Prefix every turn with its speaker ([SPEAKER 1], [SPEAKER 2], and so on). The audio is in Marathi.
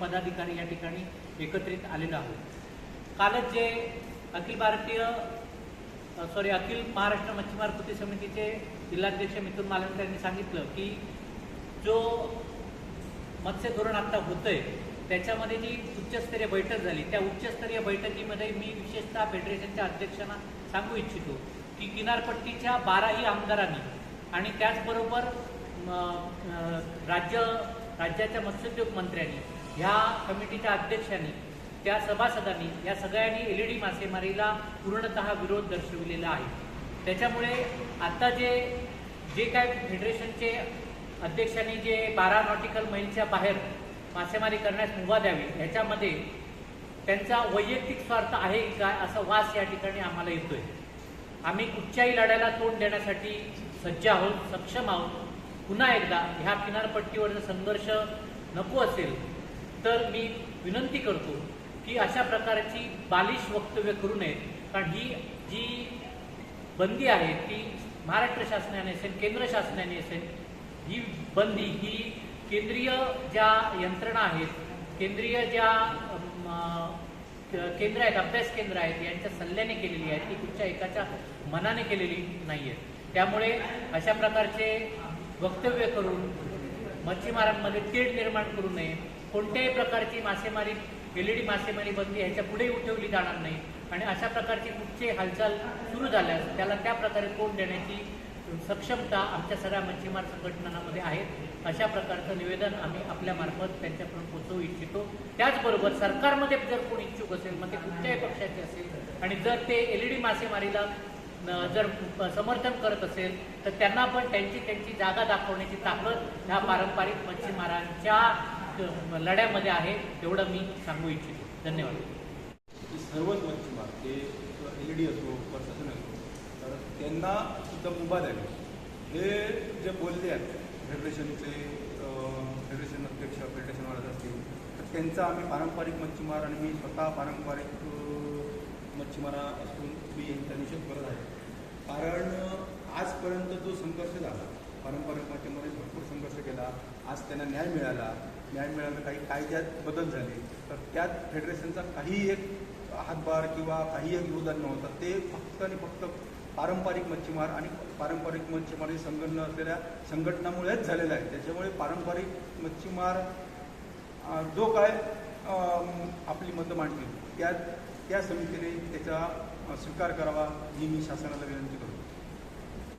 [SPEAKER 1] पदाधिकारी या ठिकाणी एकत्रित आलेलो आहोत. कालच जे अखिल भारतीय सॉरी अखिल महाराष्ट्र मच्छीमार कृती समितीचे जिल्हाध्यक्ष मिथुन मालनकर यांनी सांगितलं की जो मत्स्य धोरण आता होतंय त्याच्यामध्ये जी उच्चस्तरीय बैठक झाली त्या उच्चस्तरीय बैठकीमध्ये मी विशेषतः फेडरेशनच्या अध्यक्षांना सांगू इच्छितो की किनारपट्टीच्या बाराही आमदारांनी आणि त्याचबरोबर राज्य राज्याच्या मत्स्योद्योग मंत्र्यांनी ह्या कमिटीच्या अध्यक्षांनी त्या सभासदांनी या सगळ्यांनी एल ई डी मासेमारीला पूर्णतः विरोध दर्शविलेला आहे. त्याच्यामुळे आता जे जे काय फेडरेशनचे अध्यक्षांनी जे बारा नॉटिकल मैलच्या बाहेर मासेमारी करण्यास मुभा द्यावी ह्याच्यामध्ये त्यांचा वैयक्तिक स्वार्थ आहे का काय असा वास या ठिकाणी आम्हाला येतोय. आम्ही कुठच्याही लढ्याला तोंड देण्यासाठी सज्ज आहोत सक्षम आहोत. पुन्हा एकदा ह्या किनारपट्टीवर जर संघर्ष नको असेल तर मी विनंती करतो की अशा प्रकारची बालिश वक्तव्य करू नयेत कारण ही जी बंदी आहे ती महाराष्ट्र शासनाने असेल केंद्र शासनाने असेल ही बंदी ही केंद्रीय ज्या यंत्रणा आहेत केंद्रीय ज्या केंद्र आहेत अभ्यास केंद्र आहेत यांच्या सल्ल्याने केलेली आहे ती कुठच्या एकाच्या मनाने केलेली नाही आहे त्यामुळे अशा प्रकारचे वक्तव्य करून मच्छीमारांमध्ये तेढ निर्माण करू नये. कोणत्याही प्रकारची मासेमारी एल ई डी मासेमारी बंदी ह्याच्या पुढे उठवली जाणार नाही. आणि अशा प्रकारची कुठची हालचाल सुरू झाल्यास त्याला त्या प्रकारे तोंड देण्याची सक्षमता आमच्या सगळ्या मच्छीमार संघटनांमध्ये आहे. अशा प्रकारचं निवेदन आम्ही आपल्यामार्फत त्यांच्याकडून पोचवू पोहोचवू इच्छितो. त्याचबरोबर सरकारमध्ये जर कोण इच्छुक असेल मग ते कुठच्याही पक्षाचे असेल. आणि जर ते एल ई डी मासेमारीला जर समर्थन करत असेल तर त्यांना पण त्यांची त्यांची जागा दाखवण्याची ताकद ह्या पारंपरिक मच्छीमारांच्या लढ्यामध्ये आहे एवढं मी सांगू इच्छितो. धन्यवाद.
[SPEAKER 2] सर्वच मच्छीमार ते एल डी असो प्रशासन असो तर त्यांना सुद्धा मुभा द्यावी. हे जे बोलले आहेत फेडरेशनचे फेडरेशन अध्यक्ष फेडरेशन वाढत असतील तर त्यांचा आम्ही पारंपरिक मच्छीमार आणि मी स्वतः पारंपरिक मच्छीमारा असून मी यांचा निषेध करत आहे. कारण आजपर्यंत जो संघर्ष झाला पारंपरिक मच्छीमारी भरपूर संघर्ष केला आज त्यांना न्याय मिळाला. न्याय मिळाला काही कायद्यात बदल झाले. तर त्यात फेडरेशनचा काही एक हातभार किंवा काही एक योगदान नव्हतं. ते फक्त आणि फक्त पारंपरिक मच्छीमार आणि पारंपरिक मच्छीमारी संघटना असलेल्या संघटनामुळेच झालेलं आहे. त्याच्यामुळे पारंपरिक मच्छीमार जो काय आपली मतं मांडतील त्यात त्या समितीने त्याचा स्वीकार करावा ही मी शासनाला विनंती करतो.